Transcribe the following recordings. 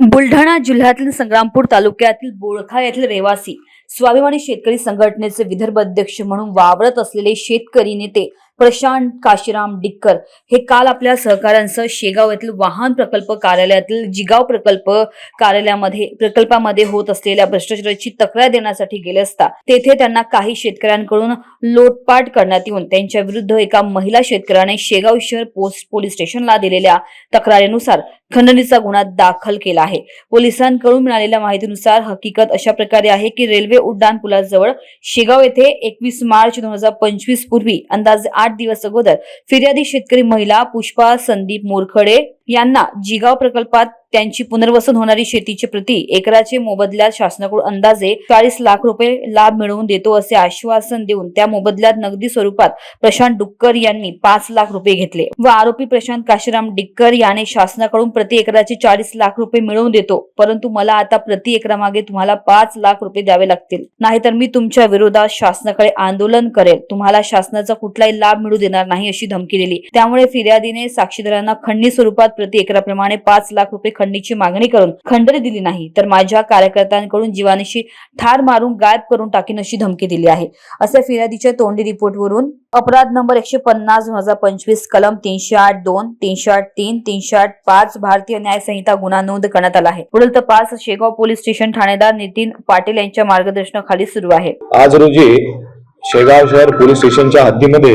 बुलढाणा जिल्ह्यातील संग्रामपूर तालुक्यातील बोळखा येथील रहिवासी स्वाभिमानी शेतकरी संघटनेचे विदर्भ अध्यक्ष म्हणून वावरत असलेले शेतकरी नेते प्रशांत काशीराम डिक्कर हे काल आपल्या सहकाऱ्यांसह शेगाव येथील वाहन प्रकल्प कार्यालयातील जिगाव प्रकल्प कार्यालयामध्ये प्रकल्पामध्ये होत असलेल्या भ्रष्टाचाराची तक्रार देण्यासाठी गेले असता तेथे त्यांना काही शेतकऱ्यांकडून लोटपाट करण्यात येऊन त्यांच्या विरुद्ध एका महिला शेतकऱ्याने शेगाव शहर पोस्ट पोलीस स्टेशनला दिलेल्या तक्रारीनुसार खंडणीचा गुन्हा दाखल केला आहे. पोलिसांकडून मिळालेल्या माहितीनुसार हकीकत अशा प्रकारे आहे की रेल्वे उड्डाण पुलाजवळ शेगाव येथे एकवीस मार्च दोन हजार पंचवीस पूर्वी अंदाजे आठ दिवस अगोदर. फिर्यादी शेतकरी महिला पुष्पा संदीप मोरखडे यांना जिगाव प्रकल्पात त्यांची पुनर्वसन होणारी शेतीचे प्रति एकराचे मोबदल्यात शासनाकडून अंदाजे चाळीस लाख रुपये लाभ मिळवून देतो असे आश्वासन देऊन त्या मोबदल्यात नगदी स्वरूपात प्रशांत डुक्कर यांनी पाच लाख रुपये घेतले व आरोपी प्रशांत काशीराम डिक्कर याने शासनाकडून प्रति एकराचे चाळीस लाख रुपये मिळवून देतो. परंतु मला आता प्रति एकरामागे तुम्हाला पाच लाख रुपये द्यावे लागतील. नाहीतर मी तुमच्या विरोधात शासनाकडे आंदोलन करेल. तुम्हाला शासनाचा कुठलाही लाभ मिळू देणार नाही अशी धमकी दिली. त्यामुळे फिर्यादीने साक्षीदारांना खंडणी स्वरूपात प्रति एकराप्रमाणे पाच लाख रुपये खंडणीची मागणी करून खंडणी दिली नाही तर माझ्या कार्यकर्त्यांकडून जीवानीशी ठार मारून गायब करून टाकीन अशी धमकी दिली आहे. असे फिर्यादीच्या तोंडी रिपोर्टवरून अपराध नंबर एकशे पन्नास दोन हजार पंचवीस कलम तीनशे आठ दोन तीनशे आठ तीन तीनशे आठ पाच भारतीय न्याय संहिता गुन्हा नोंद करण्यात आला आहे. पुढील तपास शेगाव पोलीस स्टेशन ठाणेदार नितीन पाटील यांच्या मार्गदर्शनाखाली सुरू आहे. आज रोजी शेगाव शहर पोलीस स्टेशनच्या हद्दीमध्ये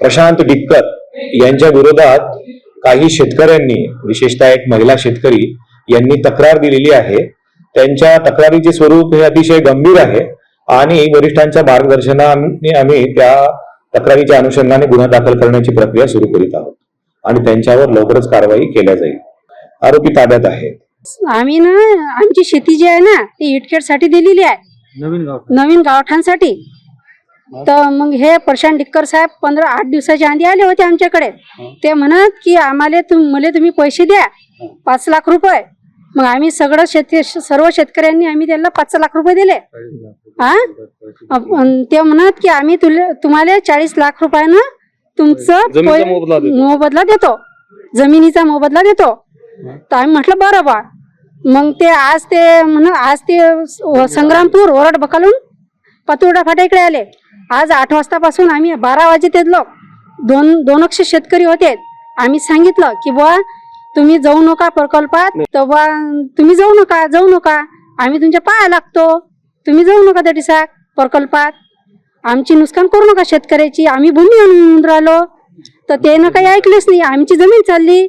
प्रशांत डिक्कर यांच्या विरोधात काही शेतकऱ्यांनी विशेषतः एक महिला शेतकरी यांनी तक्रार दिलेली आहे. त्यांच्या तक्रारीचे स्वरूप हे अतिशय गंभीर आहे आणि वरिष्ठांच्या मार्गदर्शनाने आम्ही त्या तक्रारीच्या अनुषंगाने गुन्हा दाखल करण्याची प्रक्रिया सुरू करीत आहोत आणि त्यांच्यावर लवकरच कारवाई केल्या जाईल. आरोपी ताब्यात आहेत. आम्ही ना आमची शेती जी आहे ना ती इटकेटसाठी दिलेली आहे. नवीन गाव. नवीन गावठांसाठी तर मग हे प्रशांत डिक्कर साहेब पंधरा आठ दिवसाच्या आधी आले होते आमच्याकडे. ते म्हणत की आम्हाला तुम मला तुम्ही पैसे द्या. पाच लाख रुपये. मग आम्ही सगळं शेती सर्व शेतकऱ्यांनी आम्ही त्यांना पाच लाख रुपये दिले. हा ते म्हणत की आम्ही तुले तुम्हाला चाळीस लाख रुपयानं तुमचं मोबदला देतो. जमिनीचा मोबदला देतो. तर आम्ही म्हटलं बरं बा. मग ते आज ते म्हण आज ते संग्रामपूर ओरड बकालून पातुर्डा फाटा इकडे आले. आज आठ वाजतापासून आम्ही बारा वाजे ते लोक दोन दोन अक्ष शेतकरी होते. आम्ही सांगितलं की बुवा तुम्ही जाऊ नका प्रकल्पात. तर बुवा तुम्ही जाऊ नका जाऊ नका. आम्ही तुमच्या पाया लागतो. तुम्ही जाऊ नका त्या दिसाक प्रकल्पात. आमची नुकसान करू नका शेतकऱ्याची. आम्ही भूमी आणून राहिलो. तर त्यानं काही ऐकलंच नाही. आमची जमीन चालली.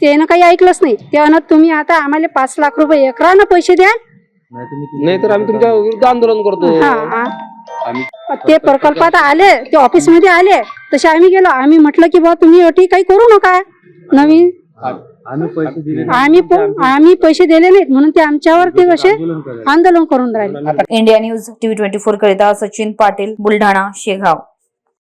त्यानं काही ऐकलंच नाही. ते म्हणत तुम्ही आता आम्हाला पाच लाख रुपये एकरानं पैसे द्या. नाही तर आम्ही तुमच्या विरुद्ध आंदोलन करतो. हा हा. ते प्रकल्पात आले ते ऑफिसमध्ये आले तसे आम्ही गेलो. आम्ही म्हटलं की बुवा तुम्ही अटी काही करू नका. नवीन. आम्ही पैसे दिले आम्ही प- आम्ही पैसे दिले नाहीत. म्हणून ते आमच्यावर ते कसे आंदोलन करून राहिले. India news TV twenty four करिता सचिन पाटील बुलढाणा शेगाव.